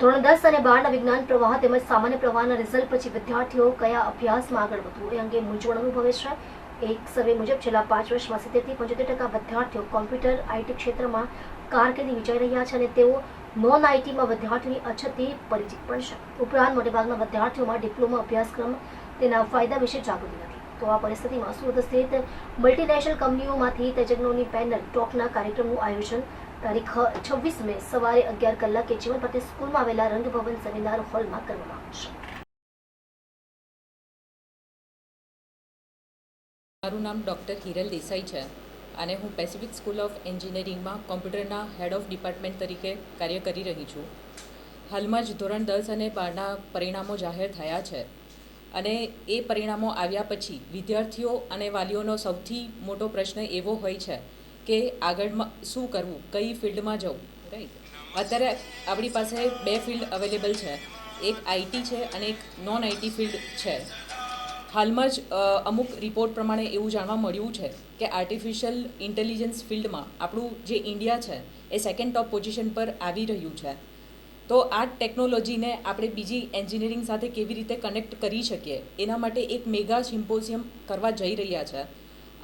ધોરણ દસ અને બારના વિજ્ઞાન પ્રવાહ તેમજ સામાન્ય પ્રવાહના રિઝલ્ટ પછી વિદ્યાર્થીઓ કયા અભ્યાસમાં આગળ વધવું એ અંગે મૂંઝવણ અનુભવે છે. એક સર્વે મુજબ છેલ્લા પાંચ વર્ષમાં સિત્તેરથી પંચોતેર ટકા વિદ્યાર્થીઓ કોમ્પ્યુટર આઈટી ક્ષેત્રમાં કારકિર્દી વિચારી રહ્યા છે અને તેઓ નોન આઈટીમાં વિદ્યાર્થીઓની અછતથી પરિચિત પણ છે. ઉપરાંત મોટેભાગના વિદ્યાર્થીઓમાં ડિપ્લોમા અભ્યાસક્રમ તેના ફાયદા વિશે જાગૃતિ નથી. તો આ પરિસ્થિતિમાં સુરત સ્થિત મલ્ટીનેશનલ કંપનીઓમાંથી તજજ્ઞોની પેનલ ટોકના કાર્યક્રમનું આયોજન તારીખ છવ્વીસ મે સવારે અગિયાર કલાકે જીવન પતિ સ્કૂલમાં આવેલા રંગભવન સેમિનાર હોલમાં કરવામાં આવશે. મારું નામ ડૉક્ટર હિરલ દેસાઈ છે અને હું પેસિફિક સ્કૂલ ઓફ એન્જિનિયરિંગમાં કોમ્પ્યુટરના હેડ ઓફ ડિપાર્ટમેન્ટ તરીકે કાર્ય કરી રહી છું. હાલમાં જ ધોરણ દસ અને બારના પરિણામો જાહેર થયા છે અને એ પરિણામો આવ્યા પછી વિદ્યાર્થીઓ અને વાલીઓનો સૌથી મોટો પ્રશ્ન એવો હોય છે કે આગળમાં શું કરવું, કઈ ફિલ્ડમાં જવું રાઈટ અત્યારે આપણી પાસે બે ફિલ્ડ અવેલેબલ છે. એક આઈટી છે અને એક નોન આઈટી ફિલ્ડ છે. હાલમાં જ અમુક રિપોર્ટ પ્રમાણે એવું જાણવા મળ્યું છે કે આર્ટિફિશિયલ ઇન્ટેલિજન્સ ફિલ્ડમાં આપણું જે ઇન્ડિયા છે એ સેકન્ડ ટોપ પોઝિશન પર આવી રહ્યું છે. તો આ ટેકનોલોજીને આપણે બીજી એન્જિનિયરિંગ સાથે કેવી રીતે કનેક્ટ કરી શકીએ, એના માટે એક મેગા સિમ્પોઝિયમ કરવા જઈ રહ્યા છે.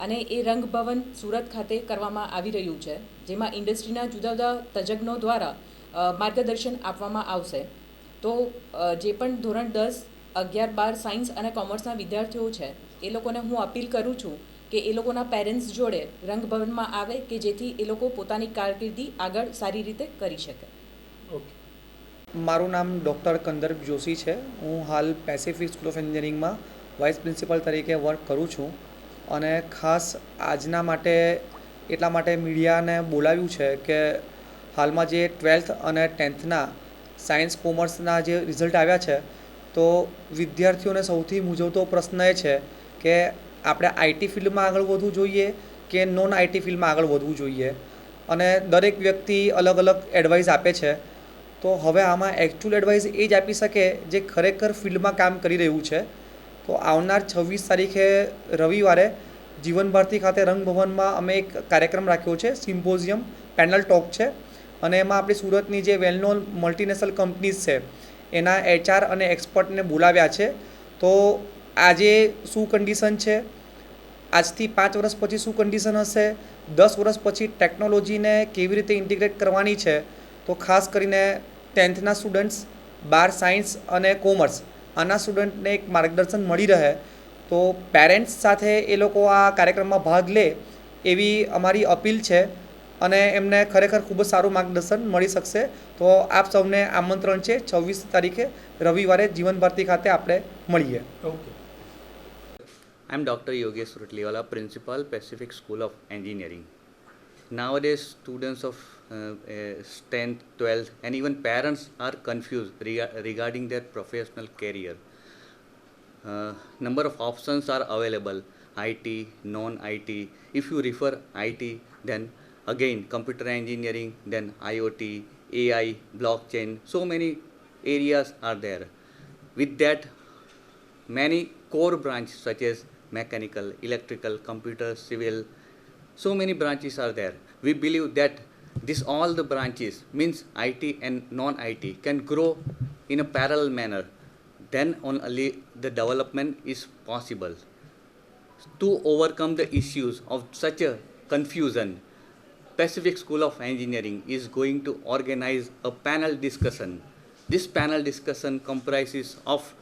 અને એ રંગભવન સુરત ખાતે કરવામાં આવી રહ્યું છે જેમાં ઇન્ડસ્ટ્રીના જુદા જુદા તજજ્ઞો દ્વારા માર્ગદર્શન આપવામાં આવશે. તો જે પણ ધોરણ દસ અગિયાર બાર સાયન્સ અને કોમર્સના વિદ્યાર્થીઓ છે એ લોકોને હું અપીલ કરું છું કે એ લોકોના પેરેન્ટ્સ જોડે રંગભવનમાં આવે કે જેથી એ લોકો પોતાની કારકિર્દી આગળ સારી રીતે કરી શકે. મારું નામ ડૉક્ટર કંદર્પ જોશી છે. હું હાલ પેસિફિક સ્કૂલ ઓફ એન્જિનિયરિંગમાં વાઇસ પ્રિન્સિપલ તરીકે વર્ક કરું છું. અને ખાસ આજના માટે, એટલા માટે મીડિયાને બોલાવ્યું છે કે હાલમાં જે ટ્વેલ્થ અને ટેન્થના સાયન્સ કોમર્સના જે રિઝલ્ટ આવ્યા છે, તો વિદ્યાર્થીઓને સૌથી મૂંઝવતો પ્રશ્ન એ છે કે આપણે આઈટી ફિલ્ડમાં આગળ વધવું જોઈએ કે નોન આઈટી ફિલ્ડમાં આગળ વધવું જોઈએ? અને દરેક વ્યક્તિ અલગ અલગ એડવાઇસ આપે છે. તો હવે આમાં એકચ્યુઅલ એડવાઇસ એ જ આપી શકે જે ખરેખર ફિલ્ડમાં કામ કરી રહ્યું છે. તો આવનાર છવ્વીસ તારીખે રવિવારે જીવન ભારતી ખાતે રંગભવનમાં અમે એક કાર્યક્રમ રાખ્યો છે, સિમ્પોઝિયમ પેનલ ટોક છે. અને એમાં આપણી સુરતની જે વેલ નોન મલ્ટીનેશનલ કંપનીઝ છે, એના એચઆર અને એક્સપર્ટને બોલાવ્યા છે. તો આજે શું કન્ડિશન છે? આજથી પાંચ વર્ષ પછી શું કન્ડિશન હશે? દસ વર્ષ પછી ટેકનોલોજીને કેવી રીતે ઇન્ટિગ્રેટ કરવાની છે? તો ખાસ કરીને ટેન્થના સ્ટુડન્ટ્સ બાર સાયન્સ અને કોમર્સ આના સ્ટુડન્ટને એક માર્ગદર્શન મળી રહે તો પેરેન્ટ્સ સાથે એ લોકો આ કાર્યક્રમમાં ભાગ લે એવી અમારી અપીલ છે અને એમને ખરેખર ખૂબ જ સારું માર્ગદર્શન મળી શકશે. તો આપ સૌને આમંત્રણ છે છવ્વીસ તારીખે રવિવારે જીવન ભારતી ખાતે આપણે મળીએ. Okay I am doctor Yogesh Rutliwala, principal Pacific school of Engineering. Nowadays, students of uh, uh, 10th, 12th, and even parents are confused rega- regarding their professional career. Uh, number of options are available IT, non IT. If you refer IT, then again computer engineering, then IoT, AI, blockchain, so many areas are there. With that, many core branches such as mechanical, electrical, computer, civil, so many branches are there. We believe that this all the branches means IT and non-IT can grow in a parallel manner. Then only the development is possible. To overcome the issues of such a confusion, Pacific School of Engineering is going to organize a panel discussion. This panel discussion comprises of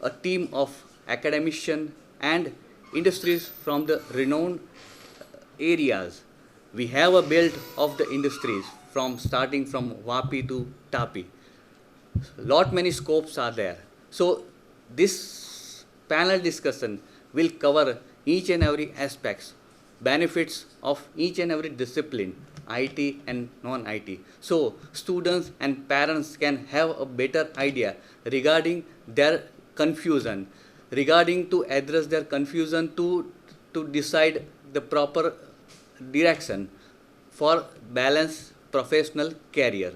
a team of academicians and industries from the renowned areas. We have a belt of the industries from starting from Vapi to Tapi. Lot many scopes are there. So this panel discussion will cover each and every aspects, benefits of each and every discipline, IT and non-IT. So students and parents can have a better idea regarding their confusion, regarding to address their confusion to to decide the proper direction for balanced professional career.